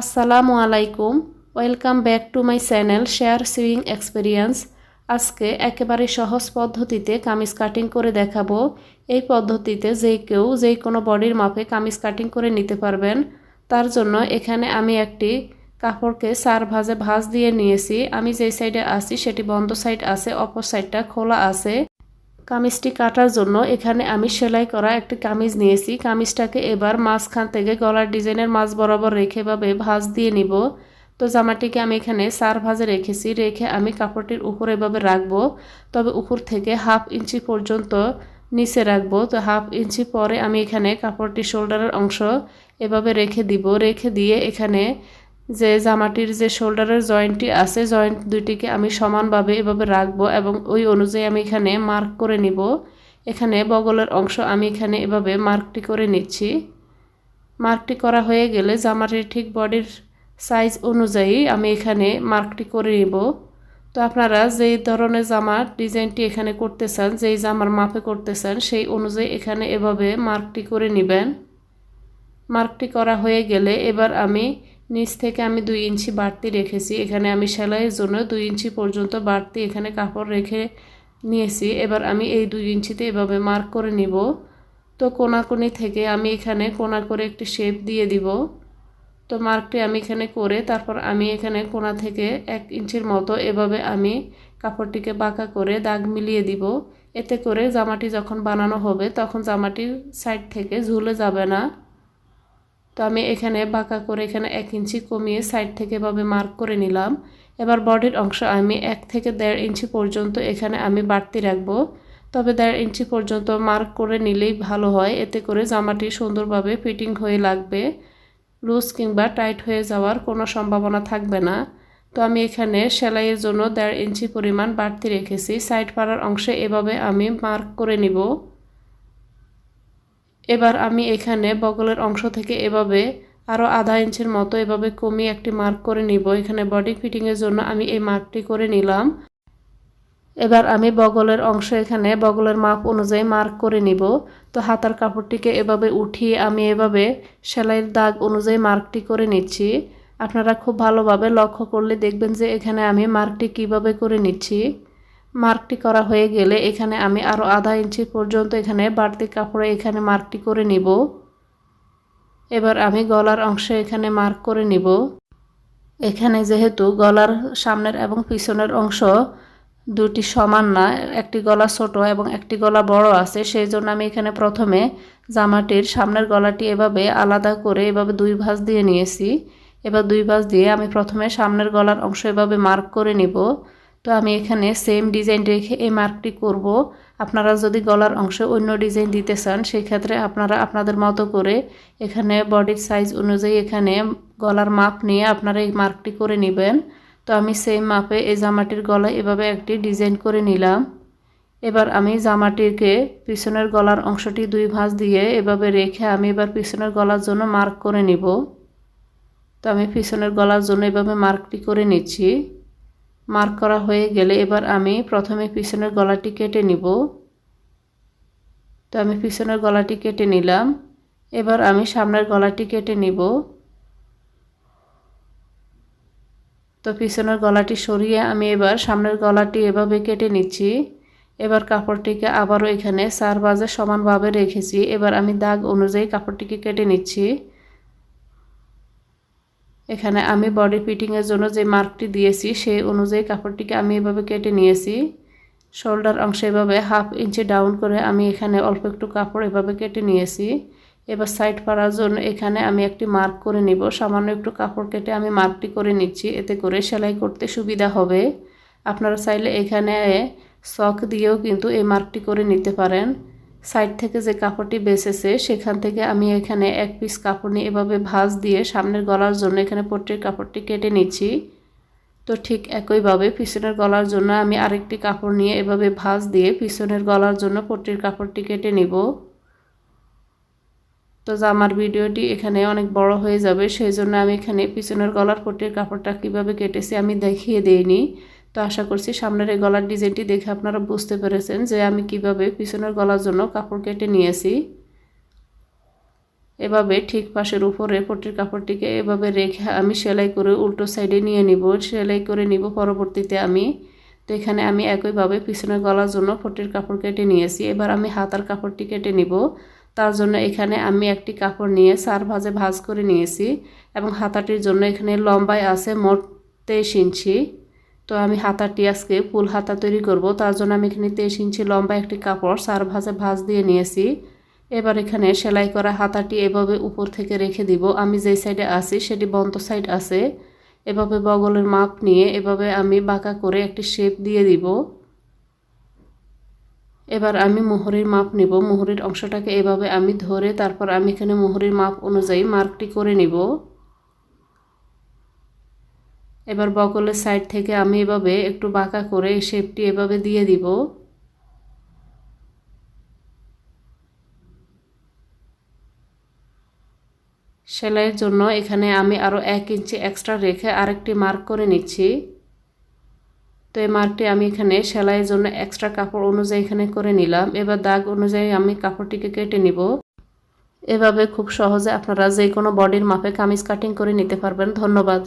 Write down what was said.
আসসালামু আলাইকুম। Welcome back to my channel share sewing experience আজকে একেবারে সহজ পদ্ধতিতে কামিজ কাটিং করে দেখাবো। এই পদ্ধতিতে যে কেউ যে কোনো বডির মাপে কামিজ কাটিং করে নিতে পারবেন। তার জন্য এখানে আমি একটি কাপড়কে চার ভাজে ভাঁজ দিয়ে নিয়েছি। আমি যেই সাইডে আছি, সেটি বন্ধ সাইড আছে, অপর সাইডটা খোলা আছে। কামিজটি কাটার জন্য এখানে আমি সেলাই করা একটি কামিজ নিয়েছি। কামিজটাকে এবার মাঝখান থেকে গলার ডিজাইনের মাছ বরাবর রেখে এভাবে ভাঁজ দিয়ে নিব। তো জামাটিকে আমি এখানে চার ভাজে রেখেছি। রেখে আমি কাপড়টির উপর এভাবে রাখব। তবে উপর থেকে হাফ ইঞ্চি পর্যন্ত নিচে রাখব। তো হাফ ইঞ্চি পরে আমি এখানে কাপড়টি শোল্ডারের অংশ এভাবে রেখে দিব। রেখে দিয়ে এখানে যে জামাটির যে শোল্ডারের জয়েন্টটি আছে, জয়েন্ট দুইটিকে আমি সমানভাবে এভাবে রাখব এবং ওই অনুযায়ী আমি এখানে মার্ক করে নিব। এখানে বগলের অংশ আমি এখানে এভাবে মার্কটি করে নিচ্ছি। মার্কটি করা হয়ে গেলে জামাটির ঠিক বডির সাইজ অনুযায়ী আমি এখানে মার্কটি করে নিব। তো আপনারা যেই ধরনের জামার ডিজাইনটি এখানে করতে চান যেই জামার মাপে করতে চান সেই অনুযায়ী এখানে এভাবে মার্কটি করে নেবেন। মার্কটি করা হয়ে গেলে এবার আমি নিচ থেকে আমি দুই ইঞ্চি বাড়তি রেখেছি। এখানে আমি সেলাইয়ের জন্য দুই ইঞ্চি পর্যন্ত বাড়তি এখানে কাপড় রেখে নিয়েছি। এবার আমি এই দুই ইঞ্চিতে এভাবে মার্ক করে নিব। তো কোনাকুনি থেকে আমি এখানে কোনা করে একটি শেপ দিয়ে দিব। তো মার্কটি আমি এখানে করে তারপর আমি এখানে কোনা থেকে এক ইঞ্চির মতো এভাবে আমি কাপড়টিকে বাঁকা করে দাগ মিলিয়ে দিব। এতে করে জামাটি যখন বানানো হবে তখন জামাটির সাইড থেকে ঝুলে যাবে না। তো আমি এখানে বাঁকা করে এখানে এক ইঞ্চি কমিয়ে সাইড থেকে এভাবে মার্ক করে নিলাম। এবার বডির অংশ আমি এক থেকে দেড় ইঞ্চি পর্যন্ত এখানে আমি বাড়তি রাখব। তবে দেড় ইঞ্চি পর্যন্ত মার্ক করে নিলেই ভালো হয়। এতে করে জামাটি সুন্দরভাবে ফিটিং হয়ে লাগবে। লুজ কিংবা টাইট হয়ে যাওয়ার কোনো সম্ভাবনা থাকবে না। তো আমি এখানে সেলাইয়ের জন্য দেড় ইঞ্চি পরিমাণ বাড়তি রেখেছি। সাইড পাড়ার অংশে এভাবে আমি মার্ক করে নিব। এবার আমি এখানে বগলের অংশ থেকে এভাবে আরও আধা ইঞ্চের মতো এভাবে কমিয়ে একটি মার্ক করে নিব। এখানে বডি ফিটিংয়ের জন্য আমি এই মার্কটি করে নিলাম। এবার আমি বগলের অংশ এখানে বগলের মাপ অনুযায়ী মার্ক করে নিব। তো হাতার কাপড়টিকে এভাবে উঠিয়ে আমি এভাবে সেলাইয়ের দাগ অনুযায়ী মার্কটি করে নিচ্ছি। আপনারা খুব ভালোভাবে লক্ষ্য করলে দেখবেন যে এখানে আমি মার্কটি কীভাবে করে নিচ্ছি। মার্কটি করা হয়ে গেলে এখানে আমি আরও আধা ইঞ্চি পর্যন্ত এখানে বাড়তি কাপড়ে এখানে মার্কটি করে নিব। এবার আমি গলার অংশে এখানে মার্ক করে নিব। এখানে যেহেতু গলার সামনের এবং পিছনের অংশ দুটি সমান না, একটি গলা ছোট এবং একটি গলা বড় আছে সেই জন্য আমি এখানে প্রথমে জামাটির সামনের গলাটি এভাবে আলাদা করে এভাবে দুই ভাঁজ দিয়ে নিয়েছি। এবার দুই ভাঁজ দিয়ে আমি প্রথমে সামনের গলার অংশ এভাবে মার্ক করে নিব। তো আমি এখানে সেম ডিজাইন রেখে এই মার্কটি করব। আপনারা যদি গলার অংশে অন্য ডিজাইন দিতে চান সেই ক্ষেত্রে আপনারা আপনাদের মতো করে এখানে বডির সাইজ অনুযায়ী এখানে গলার মাপ নিয়ে আপনারা এই মার্কটি করে নেবেন। তো আমি সেম মাপে এই জামাটির গলায় এভাবে একটি ডিজাইন করে নিলাম। এবার আমি জামাটিকে পিছনের গলার অংশটি দুই ভাঁজ দিয়ে এভাবে রেখে আমি এবার পিছনের গলার জন্য মার্ক করে নিব। তো আমি পিছনের গলার জন্য এভাবে মার্কটি করে নিচ্ছি। মার্ক করা হয়ে গেলে এবার আমি প্রথমে পিছনের গলাটি কেটে নিব। তো আমি পিছনের গলাটি কেটে নিলাম। এবার আমি সামনের গলাটি কেটে নিব। তো পিছনের গলাটি সরিয়ে আমি এবার সামনের গলাটি এভাবে কেটে নিচ্ছি। এবার কাপড়টিকে আবারও এখানে চার বাজে সমানভাবে রেখেছি। এবার আমি দাগ অনুযায়ী কাপড়টিকে কেটে নিচ্ছি। এখানে আমি বডি ফিটিংয়ের জন্য যে মার্কটি দিয়েছি, সেই অনুযায়ী কাপড়টিকে আমি এভাবে কেটে নিয়েছি। শোল্ডার অংশে এভাবে হাফ ইঞ্চি ডাউন করে আমি এখানে অল্প একটু কাপড় এভাবে কেটে নিয়েছি। এবার সাইড পাড়ার জন্য এখানে আমি একটি মার্ক করে নিব। সামান্য একটু কাপড় কেটে আমি মার্কটি করে নিচ্ছি। এতে করে সেলাই করতে সুবিধা হবে। আপনারা চাইলে এখানে শখ দিয়েও কিন্তু এই মার্কটি করে নিতে পারেন। সাইড থেকে যে কাপড়টি বেঁচেছে, সেখান থেকে আমি এখানে এক পিস কাপড় নিয়ে এভাবে ভাঁজ দিয়ে সামনের গলার জন্য এখানে পট্টির কাপড়টি কেটে নিচ্ছি। তো ঠিক একইভাবে পিছনের গলার জন্য আমি আরেকটি কাপড় নিয়ে এভাবে ভাঁজ দিয়ে পিছনের গলার জন্য পট্টির কাপড়টি কেটে নিব। তো জামার ভিডিওটি এখানে অনেক বড় হয়ে যাবে, সেই জন্য আমি এখানে পিছনের গলার পট্টির কাপড়টা কীভাবে কেটেছি আমি দেখিয়ে দেইনি। তো আশা করছি সামনের এই গলার ডিজাইনটি দেখে আপনারা বুঝতে পেরেছেন যে আমি কীভাবে পিছনের গলার জন্য কাপড় কেটে নিয়েছি। এভাবে ঠিক পাশের উপরে পট্টির কাপড়টিকে এভাবে রেখে আমি সেলাই করে উল্টো সাইডে নিয়ে নিব। সেলাই করে নিব পরবর্তীতে আমি। তো এখানে আমি একইভাবে পিছনের গলার জন্য পট্টির কাপড় কেটে নিয়েছি। এবার আমি হাতার কাপড়টি কেটে নিব। তার জন্য এখানে আমি একটি কাপড় নিয়ে সার ভাজে ভাজ করে নিয়েছি এবং হাতাটির জন্য এখানে লম্বায় আছে মোট তেইশ ইঞ্চি। তো আমি হাতাটি আজকে ফুল হাতা তৈরি করব। তার জন্য আমি এখানে তেইশ ইঞ্চি লম্বা একটি কাপড় সার ভাজে ভাজ দিয়ে নিয়েছি। এবার এখানে সেলাই করা হাতাটি এভাবে উপর থেকে রেখে দিব। আমি যেই সাইডে আছি সেটি বন্ধ সাইড আছে। এভাবে বগলের মাপ নিয়ে এভাবে আমি বাঁকা করে একটি শেপ দিয়ে দিব। এবার আমি মোহরের মাপ নিব। মোহরের অংশটাকে এভাবে আমি ধরে তারপর আমি এখানে মোহরের মাপ অনুযায়ী মার্কটি করে নিব। এবার বকলের সাইড থেকে আমি এভাবে একটু বাঁকা করে শেপটি এভাবে দিয়ে দিব। সেলাইয়ের জন্য এখানে আমি আরও এক ইঞ্চি এক্সট্রা রেখে আরেকটি মার্ক করে নিচ্ছি। তো এই মার্কটি আমি এখানে সেলাইয়ের জন্য এক্সট্রা কাপড় অনুযায়ী এখানে করে নিলাম। এবার দাগ অনুযায়ী আমি কাপড়টিকে কেটে নিব। এভাবে খুব সহজে আপনারা যে কোনো বডির মাপে কামিজ কাটিং করে নিতে পারবেন। ধন্যবাদ।